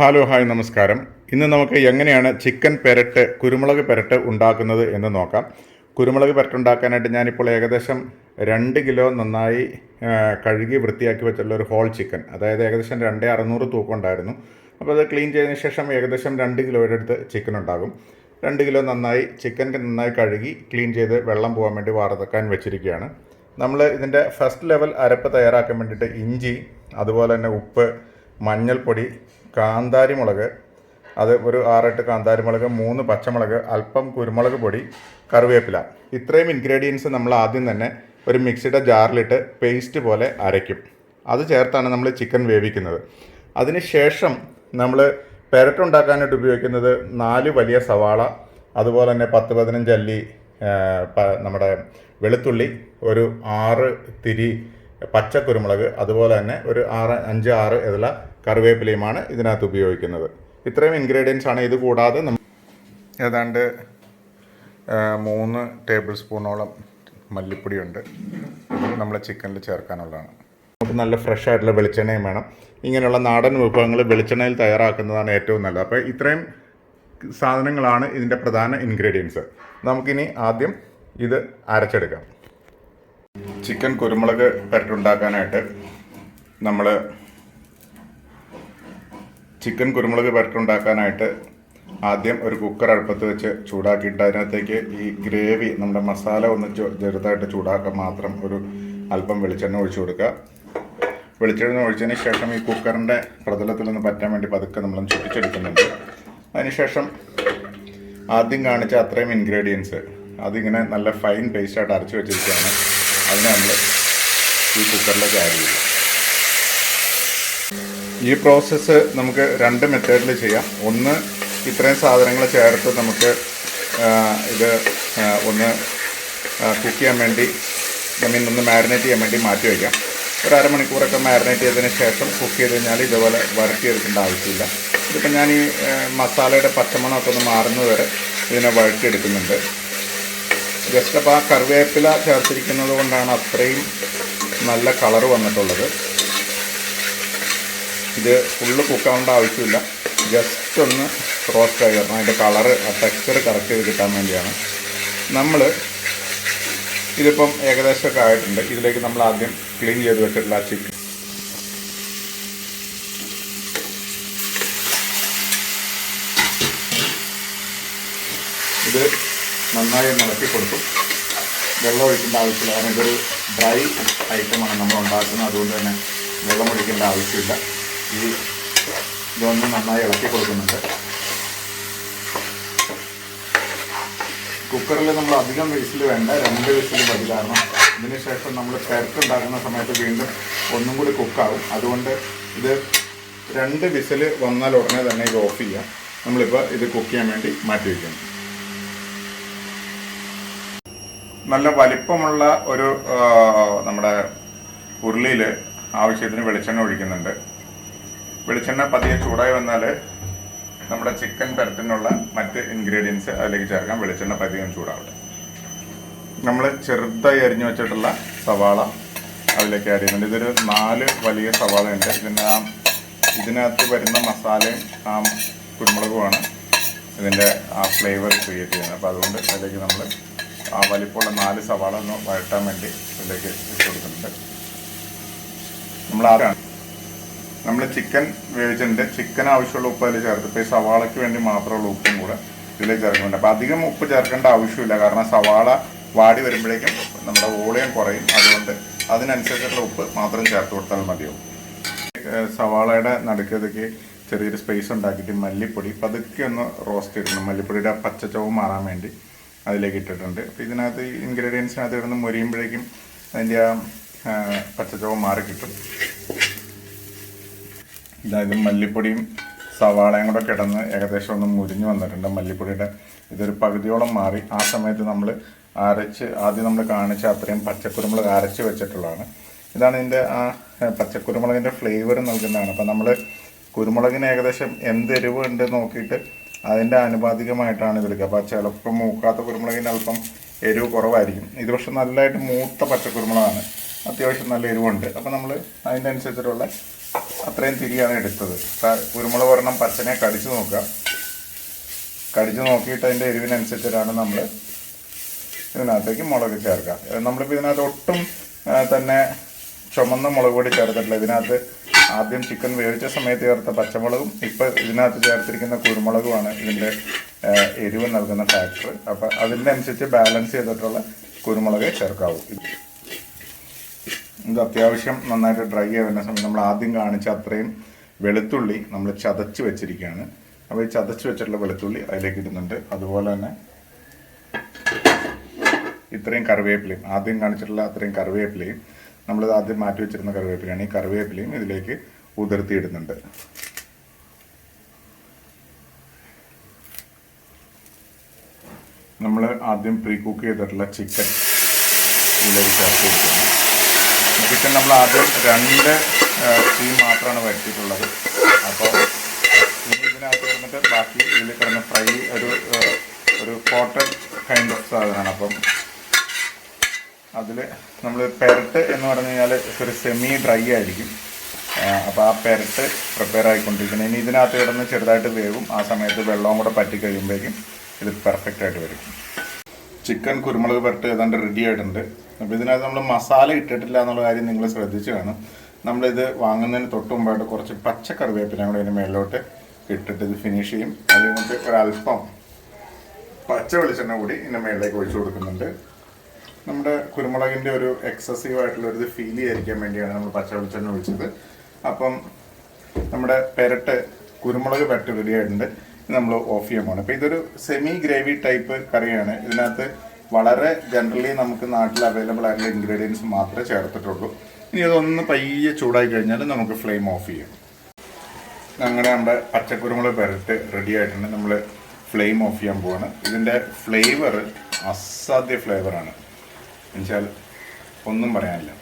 Hello hi നമസ്കാരം. ഇന്ന് നമുക്ക് എങ്ങനെയാണ് ചിക്കൻ പെരട്ട് കുരുമുളക് പെരട്ട് ഉണ്ടാക്കുന്നത് എന്ന് നോക്കാം. കുരുമുളക് പെരട്ട് ഉണ്ടാക്കാനായിട്ട് ഞാനിപ്പോൾ ഏകദേശം രണ്ട് കിലോ നന്നായി കഴുകി വൃത്തിയാക്കി വെച്ചുള്ള ഒരു ഹോൾ ചിക്കൻ അതായത് ഏകദേശം രണ്ട് അറുന്നൂറ് തൂക്കം ഉണ്ടായിരുന്നു. അപ്പോൾ അത് ക്ലീൻ ചെയ്തതിന് ശേഷം ഏകദേശം രണ്ട് കിലോയുടെ അടുത്ത് ചിക്കൻ ഉണ്ടാകും. രണ്ട് കിലോ നന്നായി ചിക്കൻ നന്നായി കഴുകി ക്ലീൻ ചെയ്ത് വെള്ളം പോകാൻ വേണ്ടി വാർത്തക്കാൻ വെച്ചിരിക്കുകയാണ്. നമ്മൾ ഇതിന്റെ ഫസ്റ്റ് ലെവൽ അരപ്പ് തയ്യാറാക്കാൻ വേണ്ടിയിട്ട് ഇഞ്ചി അതുപോലെ തന്നെ ഉപ്പ് മഞ്ഞൾപ്പൊടി കാന്താരി മുളക് അത് ഒരു ആറെട്ട് കാന്താരി മുളക് മൂന്ന് പച്ചമുളക് അല്പം കുരുമുളക് പൊടി കറിവേപ്പില. ഇത്രയും ഇൻഗ്രീഡിയൻസ് നമ്മൾ ആദ്യം തന്നെ ഒരു മിക്സിയുടെ ജാറിലിട്ട് പേസ്റ്റ് പോലെ അരയ്ക്കും. അത് ചേർത്താണ് നമ്മൾ ചിക്കൻ വേവിക്കുന്നത്. അതിന് ശേഷം നമ്മൾ പെരട്ടുണ്ടാക്കാനായിട്ട് ഉപയോഗിക്കുന്നത് നാല് വലിയ സവാള അതുപോലെ തന്നെ പത്ത് പതിനഞ്ച് അല്ലി നമ്മുടെ വെളുത്തുള്ളി ഒരു ആറ് തിരി പച്ച കുരുമുളക് അതുപോലെ തന്നെ ഒരു ആറ് അഞ്ച് ആറ് ഇതില കറിവേപ്പിലയുമാണ് ഇതിനകത്ത് ഉപയോഗിക്കുന്നത്. ഇത്രയും ഇൻഗ്രീഡിയൻസ് ആണ് ഇത് കൂടാതെ നമ്മൾ ഏതാണ്ട് മൂന്ന് ടേബിൾ സ്പൂണോളം മല്ലിപ്പൊടിയുണ്ട്. ഇത് നമ്മൾ ചിക്കനിൽ ചേർക്കാനുള്ളതാണ്. നമുക്ക് നല്ല ഫ്രഷ് ആയിട്ടുള്ള വെളിച്ചെണ്ണയും വേണം. ഇങ്ങനെയുള്ള നാടൻ വിഭവങ്ങൾ വെളിച്ചെണ്ണയിൽ തയ്യാറാക്കുന്നതാണ് ഏറ്റവും നല്ലത്. അപ്പോൾ ഇത്രയും സാധനങ്ങളാണ് ഇതിന്റെ പ്രധാന ഇൻഗ്രീഡിയൻസ് നമുക്കിനി ആദ്യം ഇത് അരച്ചെടുക്കാം. ചിക്കൻ കുരുമുളക് പെരട്ടുണ്ടാക്കാനായിട്ട് നമ്മൾ ചിക്കൻ കുരുമുളക് പെരട്ടുണ്ടാക്കാനായിട്ട് ആദ്യം ഒരു കുക്കർ അടുപ്പത്ത് വെച്ച് ചൂടാക്കിയിട്ട് അതിനകത്തേക്ക് ഈ ഗ്രേവി നമ്മുടെ മസാല ഒന്ന് ചെറുതായിട്ട് ചൂടാക്കാൻ മാത്രം ഒരു അല്പം വെളിച്ചെണ്ണ ഒഴിച്ചു കൊടുക്കുക. വെളിച്ചെണ്ണ ഒഴിച്ചതിന് ശേഷം ഈ കുക്കറിന്റെ പ്രതലത്തിലൊന്ന് പറ്റാൻ വേണ്ടി പതുക്കെ നമ്മൾ ചുറ്റിച്ചെടുക്കുന്നുണ്ട്. അതിനുശേഷം ആദ്യം കാണിച്ച അത്രയും ഇൻഗ്രീഡിയൻസ് അതിങ്ങനെ നല്ല ഫൈൻ പേസ്റ്റായിട്ട് അരച്ച് വെച്ചിരിക്കുകയാണ്. അതിനെ നമ്മൾ ഈ കുക്കറിലേക്ക് ആഡ് ചെയ്യും. ഈ പ്രോസസ്സ് നമുക്ക് രണ്ട് മെത്തേഡിൽ ചെയ്യാം. ഒന്ന് ഇത്രയും സാധനങ്ങൾ ചേർത്ത് നമുക്ക് ഇത് ഒന്ന് കുക്ക് ചെയ്യാൻ വേണ്ടി ഐ മീൻ ഒന്ന് മാരിനേറ്റ് ചെയ്യാൻ വേണ്ടി മാറ്റി വയ്ക്കാം. ഒരു അരമണിക്കൂറൊക്കെ മാരിനേറ്റ് ചെയ്തതിന് ശേഷം കുക്ക് ചെയ്ത് കഴിഞ്ഞാൽ ഇതുപോലെ വഴറ്റിയെടുക്കേണ്ട ആവശ്യമില്ല. ഇതിപ്പോൾ ഞാൻ ഈ മസാലയുടെ പച്ചമണമൊക്കെ ഒന്ന് മാറുന്നത് വരെ ഇതിനെ വഴറ്റിയെടുക്കുന്നുണ്ട്. ജസ്റ്റ് അപ്പോൾ ആ കറിവേപ്പില ചേർത്തിരിക്കുന്നത് കൊണ്ടാണ് അത്രയും നല്ല കളർ വന്നിട്ടുള്ളത്. ഇത് ഫുള്ള് കുക്കാവേണ്ട ആവശ്യമില്ല. ജസ്റ്റ് ഒന്ന് റോസ്റ്റ് ആയി വരണം. അതിന്റെ കളറ് ആ ടെക്സ്ചർ കറക്റ്റ് ചെയ്ത് കിട്ടാൻ വേണ്ടിയാണ്. നമ്മൾ ഇതിപ്പം ഏകദേശമൊക്കെ ആയിട്ടുണ്ട്. ഇതിലേക്ക് നമ്മൾ ആദ്യം ക്ലീൻ ചെയ്ത് വെച്ചിട്ടുള്ള ആ ചിക്കൻ ഇത് നന്നായി ഇളക്കി കൊടുക്കും വെള്ളം ഒഴിക്കേണ്ട ആവശ്യമില്ല. കാരണം ഇതൊരു ഡ്രൈ ഐറ്റമാണ് നമ്മൾ ഉണ്ടാക്കുന്നത്. അതുകൊണ്ട് തന്നെ വെള്ളം ഒഴിക്കേണ്ട ആവശ്യമില്ല. ഈ ഇതൊന്ന് നന്നായി ഇളക്കി കൊടുക്കുന്നുണ്ട്. കുക്കറിൽ നമ്മൾ അധികം വിസിൽ വേണ്ട. രണ്ട് വിസിൽ മതി. കാരണം ഇതിനുശേഷം നമ്മൾ ഉണ്ടാക്കുന്ന സമയത്ത് വീണ്ടും ഒന്നും കൂടി കുക്കാവും. അതുകൊണ്ട് ഇത് രണ്ട് വിസിൽ വന്നാൽ ഉടനെ തന്നെ ഇത് ഓഫ് ചെയ്യാം. നമ്മളിപ്പോൾ ഇത് കുക്ക് ചെയ്യാൻ വേണ്ടി മാറ്റി വയ്ക്കുന്നു. നല്ല വലിപ്പമുള്ള ഒരു നമ്മുടെ ഉരുളിയിൽ ആവശ്യത്തിന് വെളിച്ചെണ്ണ ഒഴിക്കുന്നുണ്ട്. വെളിച്ചെണ്ണ പതിയെ ചൂടായി വന്നാൽ നമ്മുടെ ചിക്കൻ പരത്തിനുള്ള മറ്റ് ഇൻഗ്രീഡിയൻസ് അതിലേക്ക് ചേർക്കാം. വെളിച്ചെണ്ണ പതിയെ ചൂടാവട്ടെ. നമ്മൾ ചെറുതായി അരിഞ്ഞു വെച്ചിട്ടുള്ള സവാള അതിലേക്ക് ആഡ് ചെയ്യുന്നുണ്ട്. ഇതൊരു നാല് വലിയ സവാള ഉണ്ട് ഇതിന് ആ ഇതിനകത്ത് വരുന്ന മസാലയും ആ കുരുമുളകുമാണ് ഇതിന്റെ ആ ഫ്ലേവർ ക്രിയേറ്റ് ചെയ്യുന്നത്. അപ്പോൾ അതുകൊണ്ട് അതിലേക്ക് നമ്മൾ ആ വലിപ്പമുള്ള നാല് സവാള ഒന്ന് വരട്ടാൻ വേണ്ടി ഇതിലേക്ക് ഇട്ട് കൊടുക്കുന്നുണ്ട്. നമ്മൾ ആരാണ് നമ്മൾ ചിക്കൻ വേവിച്ചിട്ടുണ്ട്. ചിക്കൻ ആവശ്യമുള്ള ഉപ്പ് അതിൽ ചേർത്ത്. ഇപ്പോൾ ഈ സവാളയ്ക്ക് വേണ്ടി മാത്രമുള്ള ഉപ്പും കൂടെ ഇതിലേക്ക് ചേർക്കുന്നുണ്ട്. അപ്പോൾ അധികം ഉപ്പ് ചേർക്കേണ്ട ആവശ്യമില്ല. കാരണം സവാള വാടി വരുമ്പോഴേക്കും നമ്മുടെ വോളിയം കുറയും. അതുകൊണ്ട് അതിനനുസരിച്ചുള്ള ഉപ്പ് മാത്രം ചേർത്ത് കൊടുത്താൽ മതിയാവും. സവാളയുടെ നടുക്കതൊക്കെ ചെറിയൊരു സ്പേസ് ഉണ്ടാക്കിയിട്ട് മല്ലിപ്പൊടി പതുക്കെ ഒന്ന് റോസ്റ്റ് ചെയ്തിട്ടുണ്ട് മല്ലിപ്പൊടിയുടെ പച്ചച്ചവ് മാറാൻ വേണ്ടി അതിലേക്ക് ഇട്ടിട്ടുണ്ട്. അപ്പോൾ ഇതിനകത്ത് ഇൻഗ്രീഡിയൻസിനകത്ത് ഇടുന്ന മൊരിയുമ്പോഴേക്കും അതിന്റെ ആ പച്ചച്ചവ് മാറി കിട്ടും. അതായത് മല്ലിപ്പൊടിയും സവാളയും കൂടെ കിടന്ന് ഏകദേശം ഒന്ന് മുരിഞ്ഞു വന്നിട്ടുണ്ട് മല്ലിപ്പൊടിയുടെ. ഇതൊരു പകുതിയോളം മാറി. ആ സമയത്ത് നമ്മൾ അരച്ച് ആദ്യം നമ്മൾ കാണിച്ച അത്രയും പച്ചക്കുരുമുളക് അരച്ച് വെച്ചിട്ടുള്ളതാണ്. ഇതാണ് ഇതിന്റെ ആ പച്ചക്കുരുമുളകിന്റെ ഫ്ലേവർ നൽകുന്നതാണ്. അപ്പം നമ്മൾ കുരുമുളകിന് ഏകദേശം എന്ത് എരിവ് ഉണ്ട് നോക്കിയിട്ട് അതിന്റെ ആനുപാതികമായിട്ടാണ് ഇതെടുക്കുക അപ്പോൾ ചിലപ്പോൾ മൂക്കാത്ത കുരുമുളകിന് അല്പം എരിവ് കുറവായിരിക്കും. ഇത് പക്ഷെ നല്ലതായിട്ട് മൂത്ത പച്ചക്കുരുമുളകാണ്. അത്യാവശ്യം നല്ല എരിവുണ്ട്. അപ്പോൾ നമ്മൾ അതിന്റെ അനുസരിച്ചിട്ടുള്ള അത്രയും തിരിയാണ് എടുത്തത്. കുരുമുളക് ഒരെണ്ണം പച്ചനെ കടിച്ചു നോക്കുക. കടിച്ചു നോക്കിയിട്ട് അതിന്റെ എരിവിനനുസരിച്ചിട്ടാണ് നമ്മൾ ഇതിനകത്തേക്ക് മുളക് ചേർക്കുക. നമ്മളിപ്പോൾ ഇതിനകത്ത് ഒട്ടും തന്നെ ചുമന്ന മുളക് പൊടി ചേർത്തിട്ടില്ല. ഇതിനകത്ത് ആദ്യം ചിക്കൻ വേവിച്ച സമയത്ത് ചേർത്ത പച്ചമുളകും ഇപ്പോൾ ഇതിനകത്ത് ചേർത്തിരിക്കുന്ന കുരുമുളകുമാണ് ഇതിന്റെ എരിവ് നൽകുന്ന ഫാക്ടർ അപ്പോൾ അതിനനുസരിച്ച് ബാലൻസ് ചെയ്തിട്ടുള്ള കുരുമുളക് ചേർക്കാവൂ. ഇത് അത്യാവശ്യം നന്നായിട്ട് ഡ്രൈ ആവുന്ന സമയം നമ്മൾ ആദ്യം കാണിച്ച അത്രയും വെളുത്തുള്ളി നമ്മൾ ചതച്ച് വെച്ചിരിക്കുകയാണ്. അപ്പോൾ ഈ ചതച്ച് വെച്ചിട്ടുള്ള വെളുത്തുള്ളി അതിലേക്ക് ഇടുന്നുണ്ട്. അതുപോലെ തന്നെ ഇത്രയും കറിവേപ്പിലയും ആദ്യം കാണിച്ചിട്ടുള്ള അത്രയും കറിവേപ്പിലയും നമ്മളിത് ആദ്യം മാറ്റി വെച്ചിരുന്ന കറിവേപ്പിലയാണ് ഈ കറിവേപ്പിലയും ഇതിലേക്ക് ഉതിർത്തിയിടുന്നുണ്ട്. നമ്മൾ ആദ്യം പ്രീ കുക്ക് ചെയ്തിട്ടുള്ള ചിക്കൻ ഇതിലേക്ക് ചേർത്ത് കൊടുക്കണം ചിക്കൻ നമ്മൾ ആദ്യം രണ്ട് ടീം മാത്രമാണ് വരുത്തിയിട്ടുള്ളത് അപ്പോൾ ഇതിനകത്ത് കിടന്നിട്ട് ബാക്കി ഇതിൽ കിടന്ന് ഫ്രൈ ഒരു ഒരു കോട്ടൺ കൈൻഡ് ഓഫ് സാധനമാണ്. അപ്പം അതിൽ നമ്മൾ പെരട്ട് എന്ന് പറഞ്ഞു കഴിഞ്ഞാൽ ഒരു സെമി ഡ്രൈ ആയിരിക്കും. അപ്പോൾ ആ പെരട്ട് പ്രിപ്പയർ ആയിക്കൊണ്ടിരിക്കുന്നത് ഇനി ഇതിനകത്ത് കിടന്ന് ചെറുതായിട്ട് വേവും. ആ സമയത്ത് വെള്ളവും കൂടെ പറ്റി കഴിയുമ്പോഴേക്കും ഇത് പെർഫെക്റ്റ് ആയിട്ട് വരും. ചിക്കൻ കുരുമുളക് പെരട്ട് ഏതാണ്ട് റെഡി ആയിട്ടുണ്ട്. അപ്പോൾ ഇതിനകത്ത് നമ്മൾ മസാല ഇട്ടിട്ടില്ല എന്നുള്ള കാര്യം നിങ്ങൾ ശ്രദ്ധിച്ച് കാണും. നമ്മളിത് വാങ്ങുന്നതിന് തൊട്ട് മുമ്പായിട്ട് കുറച്ച് പച്ച കറിവേപ്പില കൂടെ ഇതിന് മേലോട്ട് ഇട്ടിട്ട് ഇത് ഫിനിഷ് ചെയ്യും. അത് കഴിഞ്ഞിട്ട് ഒരല്പം പച്ച വെളിച്ചെണ്ണ കൂടി ഇതിന്റെ മേളിലേക്ക് ഒഴിച്ചു കൊടുക്കുന്നുണ്ട്. നമ്മുടെ കുരുമുളകിന്റെ ഒരു എക്സസീവ് ആയിട്ടുള്ള ഒരു ഫീൽ ചെയ്യാതിരിക്കാൻ വേണ്ടിയാണ് നമ്മൾ പച്ച വെളിച്ചെണ്ണ ഒഴിച്ചത്. അപ്പം നമ്മുടെ പെരട്ട് കുരുമുളക് പെരട്ട് റെഡി ആയിട്ടുണ്ട്. നമ്മൾ ഓഫ് ചെയ്യാൻ പോകണം അപ്പോൾ ഇതൊരു സെമി ഗ്രേവി ടൈപ്പ് കറിയാണ്. ഇതിനകത്ത് വളരെ ജനറലി നമുക്ക് നാട്ടിൽ അവൈലബിൾ ആയിട്ടുള്ള ഇൻഗ്രീഡിയൻസ് മാത്രമേ ചേർത്തിട്ടുള്ളൂ. ഇനി അതൊന്ന് പയ്യെ ചൂടായി കഴിഞ്ഞാൽ നമുക്ക് ഫ്ലെയിം ഓഫ് ചെയ്യാം. അങ്ങനെ നമ്മുടെ പച്ചക്കുരുമുളക് പെരട്ട് റെഡി ആയിട്ടുണ്ട്. നമ്മൾ ഫ്ലെയിം ഓഫ് ചെയ്യാൻ പോവാണ്. ഇതിന്റെ ഫ്ലേവർ അസാധ്യ ഫ്ലേവറാണ് എന്നുവെച്ചാൽ ഒന്നും പറയാനില്ല.